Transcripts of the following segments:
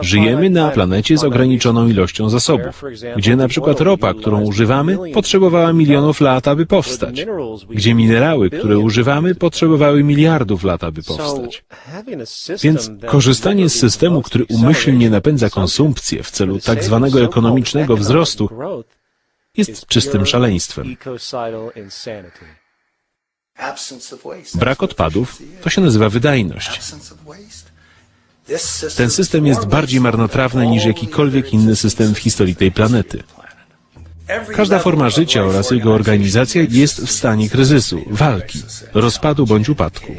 Żyjemy na planecie z ograniczoną ilością zasobów, gdzie na przykład ropa, którą używamy, potrzebowała milionów lat, aby powstać, gdzie minerały, które używamy, potrzebowały miliardów lat, aby powstać. Więc korzystanie z systemu, który umyślnie napędza konsumpcję w celu tak zwanego ekonomicznego wzrostu, jest czystym szaleństwem. Brak odpadów to się nazywa wydajność. Ten system jest bardziej marnotrawny niż jakikolwiek inny system w historii tej planety. Każda forma życia oraz jego organizacja jest w stanie kryzysu, walki, rozpadu bądź upadku.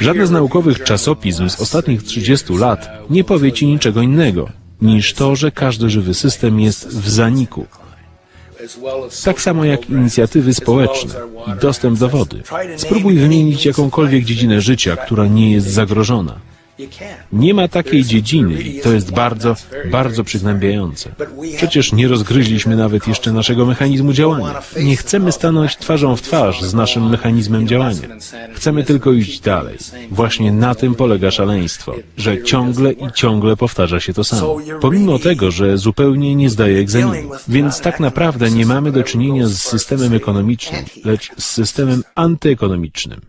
Żadne z naukowych czasopism z ostatnich 30 lat nie powie ci niczego innego, niż to, że każdy żywy system jest w zaniku. Tak samo jak inicjatywy społeczne i dostęp do wody. Spróbuj wymienić jakąkolwiek dziedzinę życia, która nie jest zagrożona. Nie ma takiej dziedziny i to jest bardzo, bardzo przygnębiające. Przecież nie rozgryźliśmy nawet jeszcze naszego mechanizmu działania. Nie chcemy stanąć twarzą w twarz z naszym mechanizmem działania. Chcemy tylko iść dalej. Właśnie na tym polega szaleństwo, że ciągle i ciągle powtarza się to samo. Pomimo tego, że zupełnie nie zdaje egzaminu. Więc tak naprawdę nie mamy do czynienia z systemem ekonomicznym, lecz z systemem antyekonomicznym.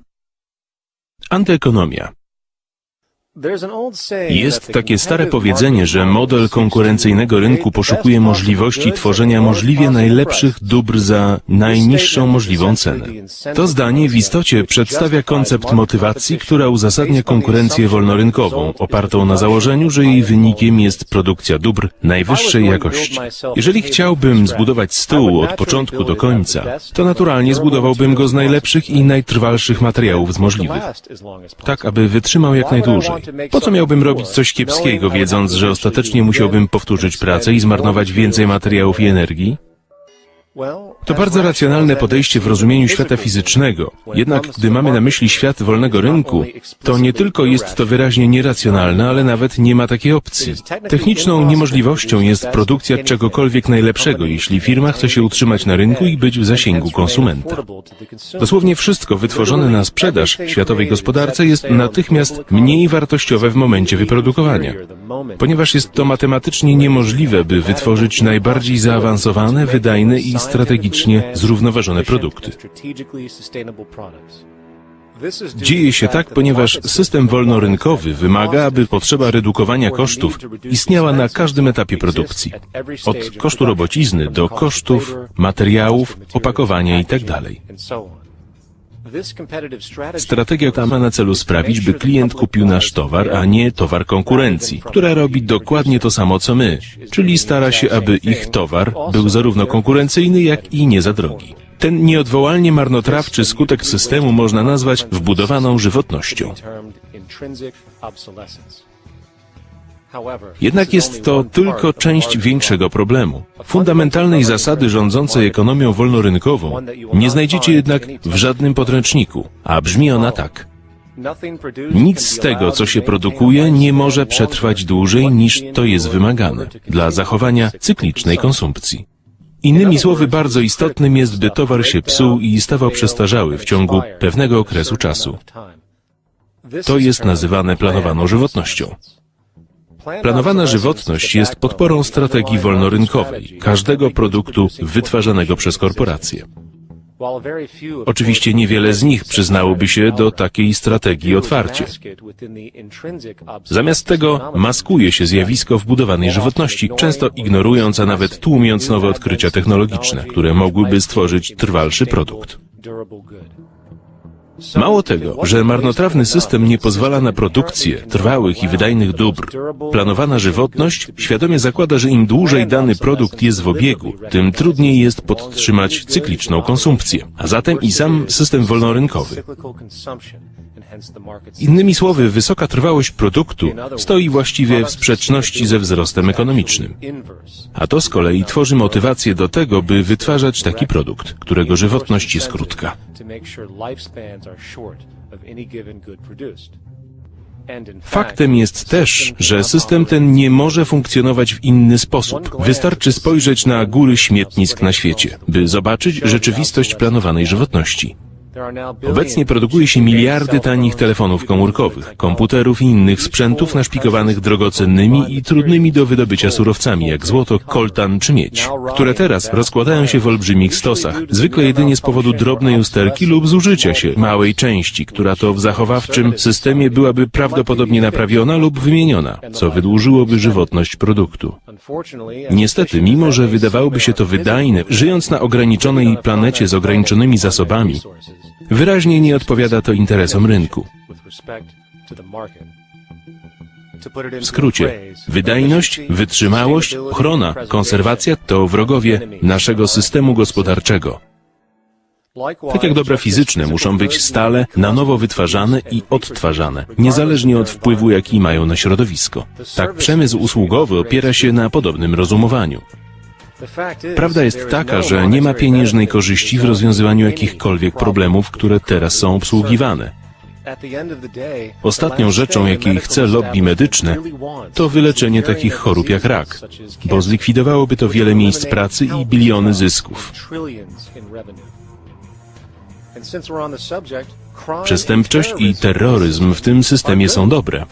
Antyekonomia jest takie stare powiedzenie, że model konkurencyjnego rynku poszukuje możliwości tworzenia możliwie najlepszych dóbr za najniższą możliwą cenę. To zdanie w istocie przedstawia koncept motywacji, która uzasadnia konkurencję wolnorynkową, opartą na założeniu, że jej wynikiem jest produkcja dóbr najwyższej jakości. Jeżeli chciałbym zbudować stół od początku do końca, to naturalnie zbudowałbym go z najlepszych i najtrwalszych materiałów z możliwych, tak aby wytrzymał jak najdłużej. Po co miałbym robić coś kiepskiego, wiedząc, że ostatecznie musiałbym powtórzyć pracę i zmarnować więcej materiałów i energii? To bardzo racjonalne podejście w rozumieniu świata fizycznego. Jednak gdy mamy na myśli świat wolnego rynku, to nie tylko jest to wyraźnie nieracjonalne, ale nawet nie ma takiej opcji. Techniczną niemożliwością jest produkcja czegokolwiek najlepszego, jeśli firma chce się utrzymać na rynku i być w zasięgu konsumenta. Dosłownie wszystko wytworzone na sprzedaż światowej gospodarce jest natychmiast mniej wartościowe w momencie wyprodukowania, ponieważ jest to matematycznie niemożliwe, by wytworzyć najbardziej zaawansowane, wydajne i zrównoważone produkty. Dzieje się tak, ponieważ system wolnorynkowy wymaga, aby potrzeba redukowania kosztów istniała na każdym etapie produkcji. Od kosztu robocizny do kosztów materiałów, opakowania itd. Strategia ta ma na celu sprawić, by klient kupił nasz towar, a nie towar konkurencji, która robi dokładnie to samo co my, czyli stara się, aby ich towar był zarówno konkurencyjny, jak i nie za drogi. Ten nieodwołalnie marnotrawczy skutek systemu można nazwać wbudowaną żywotnością. Jednak jest to tylko część większego problemu. Fundamentalnej zasady rządzącej ekonomią wolnorynkową nie znajdziecie jednak w żadnym podręczniku, a brzmi ona tak. Nic z tego, co się produkuje, nie może przetrwać dłużej niż to jest wymagane dla zachowania cyklicznej konsumpcji. Innymi słowy, bardzo istotnym jest, by towar się psuł i stawał przestarzały w ciągu pewnego okresu czasu. To jest nazywane planowaną żywotnością. Planowana żywotność jest podporą strategii wolnorynkowej każdego produktu wytwarzanego przez korporacje. Oczywiście niewiele z nich przyznałoby się do takiej strategii otwarcie. Zamiast tego maskuje się zjawisko wbudowanej żywotności, często ignorując, a nawet tłumiąc nowe odkrycia technologiczne, które mogłyby stworzyć trwalszy produkt. Mało tego, że marnotrawny system nie pozwala na produkcję trwałych i wydajnych dóbr, planowana żywotność świadomie zakłada, że im dłużej dany produkt jest w obiegu, tym trudniej jest podtrzymać cykliczną konsumpcję, a zatem i sam system wolnorynkowy. Innymi słowy, wysoka trwałość produktu stoi właściwie w sprzeczności ze wzrostem ekonomicznym. A to z kolei tworzy motywację do tego, by wytwarzać taki produkt, którego żywotność jest krótka. Faktem jest też, że system ten nie może funkcjonować w inny sposób. Wystarczy spojrzeć na góry śmietnisk na świecie, by zobaczyć rzeczywistość planowanej żywotności. Obecnie produkuje się miliardy tanich telefonów komórkowych, komputerów i innych sprzętów naszpikowanych drogocennymi i trudnymi do wydobycia surowcami, jak złoto, koltan czy miedź, które teraz rozkładają się w olbrzymich stosach, zwykle jedynie z powodu drobnej usterki lub zużycia się małej części, która to w zachowawczym systemie byłaby prawdopodobnie naprawiona lub wymieniona, co wydłużyłoby żywotność produktu. Niestety, mimo że wydawałoby się to wydajne, żyjąc na ograniczonej planecie z ograniczonymi zasobami, wyraźnie nie odpowiada to interesom rynku. W skrócie, wydajność, wytrzymałość, ochrona, konserwacja to wrogowie naszego systemu gospodarczego. Tak jak dobra fizyczne muszą być stale na nowo wytwarzane i odtwarzane, niezależnie od wpływu, jaki mają na środowisko. Tak przemysł usługowy opiera się na podobnym rozumowaniu. Prawda jest taka, że nie ma pieniężnej korzyści w rozwiązywaniu jakichkolwiek problemów, które teraz są obsługiwane. Ostatnią rzeczą, jakiej chce lobby medyczne, to wyleczenie takich chorób jak rak, bo zlikwidowałoby to wiele miejsc pracy i biliony zysków. Przestępczość i terroryzm w tym systemie są dobre.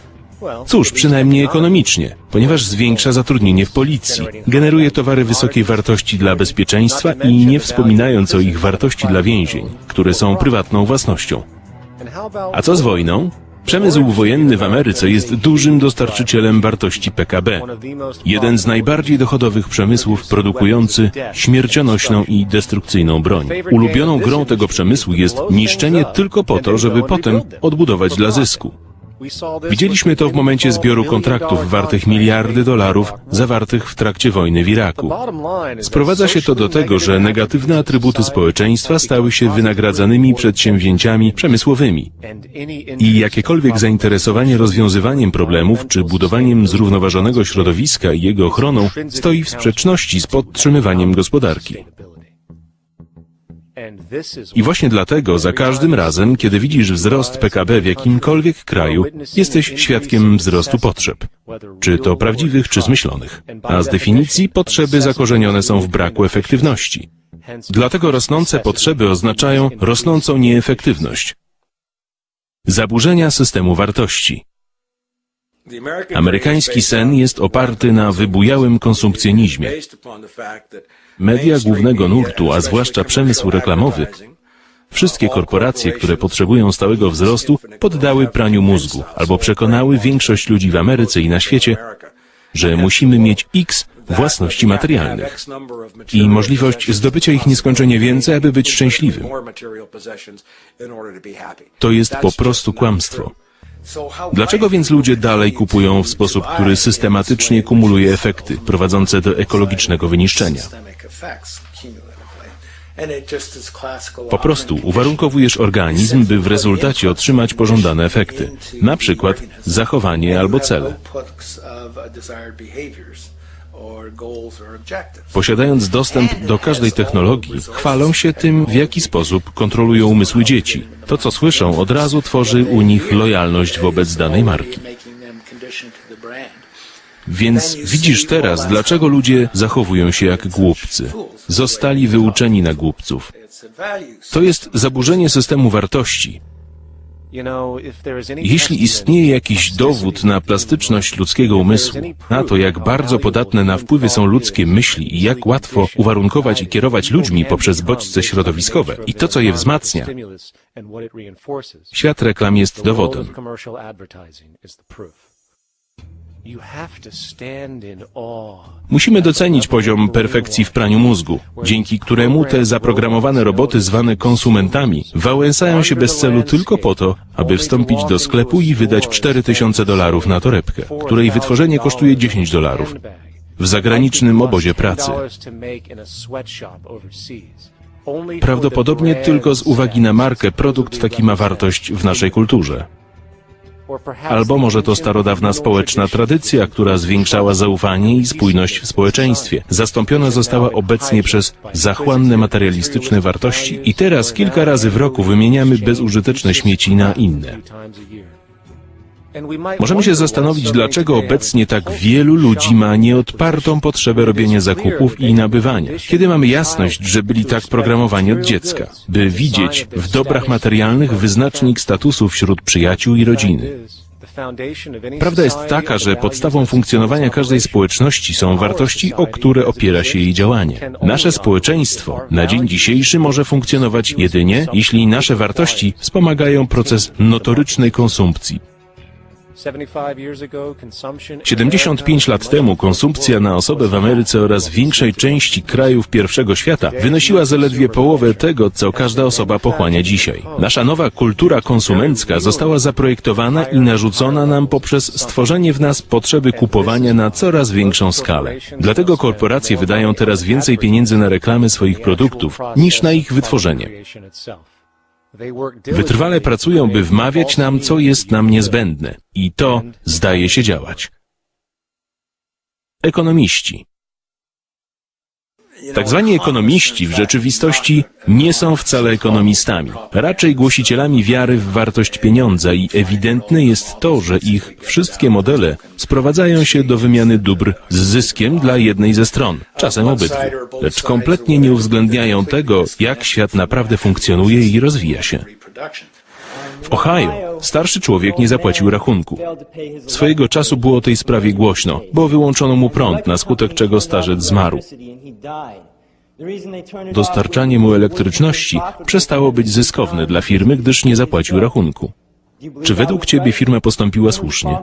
Cóż, przynajmniej ekonomicznie, ponieważ zwiększa zatrudnienie w policji, generuje towary wysokiej wartości dla bezpieczeństwa i nie wspominając o ich wartości dla więzień, które są prywatną własnością. A co z wojną? Przemysł wojenny w Ameryce jest dużym dostarczycielem wartości PKB. Jeden z najbardziej dochodowych przemysłów produkujący śmiercionośną i destrukcyjną broń. Ulubioną grą tego przemysłu jest niszczenie tylko po to, żeby potem odbudować dla zysku. Widzieliśmy to w momencie zbioru kontraktów wartych miliardy dolarów zawartych w trakcie wojny w Iraku. Sprowadza się to do tego, że negatywne atrybuty społeczeństwa stały się wynagradzanymi przedsięwzięciami przemysłowymi. I jakiekolwiek zainteresowanie rozwiązywaniem problemów czy budowaniem zrównoważonego środowiska i jego ochroną stoi w sprzeczności z podtrzymywaniem gospodarki. I właśnie dlatego za każdym razem, kiedy widzisz wzrost PKB w jakimkolwiek kraju, jesteś świadkiem wzrostu potrzeb. Czy to prawdziwych, czy zmyślonych. A z definicji potrzeby zakorzenione są w braku efektywności. Dlatego rosnące potrzeby oznaczają rosnącą nieefektywność. Zaburzenia systemu wartości. Amerykański sen jest oparty na wybujałym konsumpcjonizmie. Media głównego nurtu, a zwłaszcza przemysł reklamowy, wszystkie korporacje, które potrzebują stałego wzrostu, poddały praniu mózgu albo przekonały większość ludzi w Ameryce i na świecie, że musimy mieć X własności materialnych i możliwość zdobycia ich nieskończenie więcej, aby być szczęśliwym. To jest po prostu kłamstwo. Dlaczego więc ludzie dalej kupują w sposób, który systematycznie kumuluje efekty prowadzące do ekologicznego wyniszczenia? Po prostu uwarunkowujesz organizm, by w rezultacie otrzymać pożądane efekty, na przykład zachowanie albo cele. Posiadając dostęp do każdej technologii, chwalą się tym, w jaki sposób kontrolują umysły dzieci. To, co słyszą, od razu tworzy u nich lojalność wobec danej marki. Więc widzisz teraz, dlaczego ludzie zachowują się jak głupcy. Zostali wyuczeni na głupców. To jest zaburzenie systemu wartości. Jeśli istnieje jakiś dowód na plastyczność ludzkiego umysłu, na to, jak bardzo podatne na wpływy są ludzkie myśli i jak łatwo uwarunkować i kierować ludźmi poprzez bodźce środowiskowe. i to, co je wzmacnia, świat reklam jest dowodem. Musimy docenić poziom perfekcji w praniu mózgu, dzięki któremu te zaprogramowane roboty zwane konsumentami wałęsają się bez celu tylko po to, aby wstąpić do sklepu i wydać 4000 dolarów na torebkę, której wytworzenie kosztuje 10 dolarów w zagranicznym obozie pracy. Prawdopodobnie tylko z uwagi na markę produkt taki ma wartość w naszej kulturze. Albo może to starodawna społeczna tradycja, która zwiększała zaufanie i spójność w społeczeństwie. Zastąpiona została obecnie przez zachłanne materialistyczne wartości i teraz kilka razy w roku wymieniamy bezużyteczne śmieci na inne. Możemy się zastanowić, dlaczego obecnie tak wielu ludzi ma nieodpartą potrzebę robienia zakupów i nabywania, kiedy mamy jasność, że byli tak programowani od dziecka, by widzieć w dobrach materialnych wyznacznik statusu wśród przyjaciół i rodziny. Prawda jest taka, że podstawą funkcjonowania każdej społeczności są wartości, o które opiera się jej działanie. Nasze społeczeństwo na dzień dzisiejszy może funkcjonować jedynie, jeśli nasze wartości wspomagają proces notorycznej konsumpcji. 75 lat temu konsumpcja na osobę w Ameryce oraz większej części krajów pierwszego świata wynosiła zaledwie połowę tego, co każda osoba pochłania dzisiaj. Nasza nowa kultura konsumencka została zaprojektowana i narzucona nam poprzez stworzenie w nas potrzeby kupowania na coraz większą skalę. Dlatego korporacje wydają teraz więcej pieniędzy na reklamy swoich produktów niż na ich wytworzenie. Wytrwale pracują, by wmawiać nam, co jest nam niezbędne. I to zdaje się działać. Ekonomiści. Tak zwani ekonomiści w rzeczywistości nie są wcale ekonomistami, raczej głosicielami wiary w wartość pieniądza i ewidentne jest to, że ich wszystkie modele sprowadzają się do wymiany dóbr z zyskiem dla jednej ze stron, czasem obydwu, lecz kompletnie nie uwzględniają tego, jak świat naprawdę funkcjonuje i rozwija się. W Ohio starszy człowiek nie zapłacił rachunku. Swojego czasu było o tej sprawie głośno, bo wyłączono mu prąd, na skutek czego starzec zmarł. Dostarczanie mu elektryczności przestało być zyskowne dla firmy, gdyż nie zapłacił rachunku. Czy według Ciebie firma postąpiła słusznie?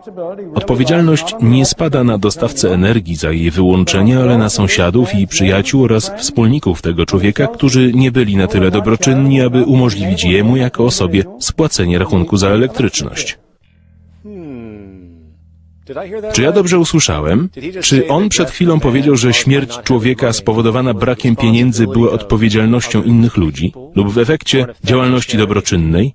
Odpowiedzialność nie spada na dostawcę energii za jej wyłączenie, ale na sąsiadów i przyjaciół oraz wspólników tego człowieka, którzy nie byli na tyle dobroczynni, aby umożliwić jemu jako osobie spłacenie rachunku za elektryczność. Czy ja dobrze usłyszałem? Czy on przed chwilą powiedział, że śmierć człowieka spowodowana brakiem pieniędzy była odpowiedzialnością innych ludzi lub w efekcie działalności dobroczynnej?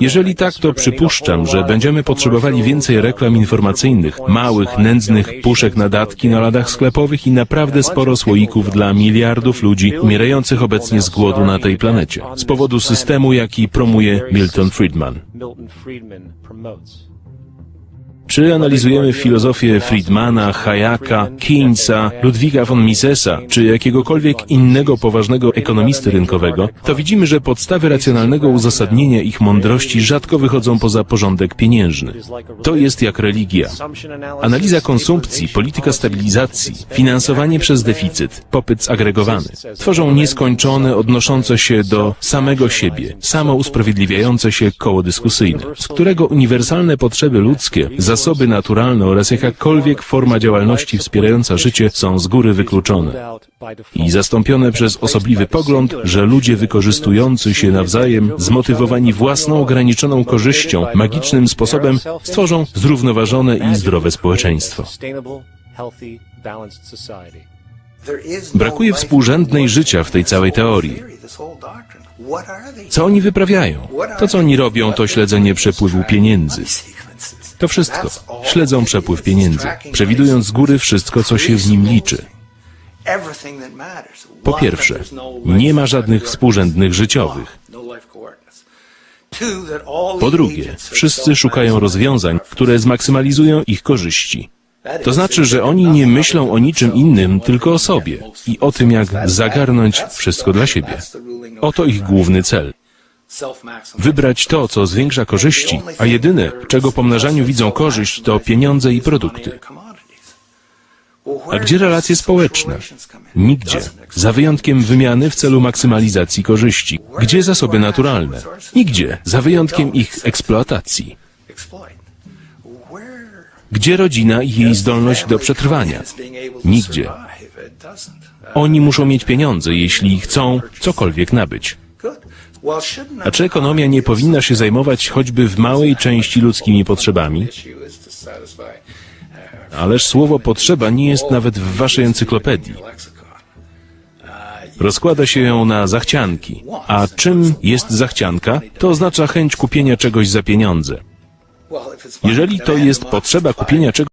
Jeżeli tak, to przypuszczam, że będziemy potrzebowali więcej reklam informacyjnych, małych, nędznych puszek na datki na ladach sklepowych i naprawdę sporo słoików dla miliardów ludzi umierających obecnie z głodu na tej planecie, z powodu systemu, jaki promuje Milton Friedman. Czy analizujemy filozofię Friedmana, Hayaka, Keynesa, Ludwiga von Misesa, czy jakiegokolwiek innego poważnego ekonomisty rynkowego, to widzimy, że podstawy racjonalnego uzasadnienia ich mądrości rzadko wychodzą poza porządek pieniężny. To jest jak religia. Analiza konsumpcji, polityka stabilizacji, finansowanie przez deficyt, popyt zagregowany tworzą nieskończone, odnoszące się do samego siebie, samousprawiedliwiające się koło dyskusyjne, z którego uniwersalne potrzeby ludzkie, zasoby naturalne oraz jakakolwiek forma działalności wspierająca życie są z góry wykluczone i zastąpione przez osobliwy pogląd, że ludzie wykorzystujący się nawzajem, zmotywowani własną ograniczoną korzyścią, magicznym sposobem stworzą zrównoważone i zdrowe społeczeństwo. Brakuje współrzędnej życia w tej całej teorii. Co oni wyprawiają? To, co oni robią, to śledzenie przepływu pieniędzy. To wszystko. Śledzą przepływ pieniędzy, przewidując z góry wszystko, co się w nim liczy. Po pierwsze, nie ma żadnych współrzędnych życiowych. Po drugie, wszyscy szukają rozwiązań, które zmaksymalizują ich korzyści. To znaczy, że oni nie myślą o niczym innym, tylko o sobie i o tym, jak zagarnąć wszystko dla siebie. Oto ich główny cel. Wybrać to, co zwiększa korzyści, a jedyne, czego pomnażaniu widzą korzyść, to pieniądze i produkty. A gdzie relacje społeczne? Nigdzie. Za wyjątkiem wymiany w celu maksymalizacji korzyści. Gdzie zasoby naturalne? Nigdzie. Za wyjątkiem ich eksploatacji. Gdzie rodzina i jej zdolność do przetrwania? Nigdzie. Oni muszą mieć pieniądze, jeśli chcą cokolwiek nabyć. A czy ekonomia nie powinna się zajmować choćby w małej części ludzkimi potrzebami? Ależ słowo potrzeba nie jest nawet w waszej encyklopedii. Rozkłada się ją na zachcianki. A czym jest zachcianka? To oznacza chęć kupienia czegoś za pieniądze. Jeżeli to jest potrzeba kupienia czegoś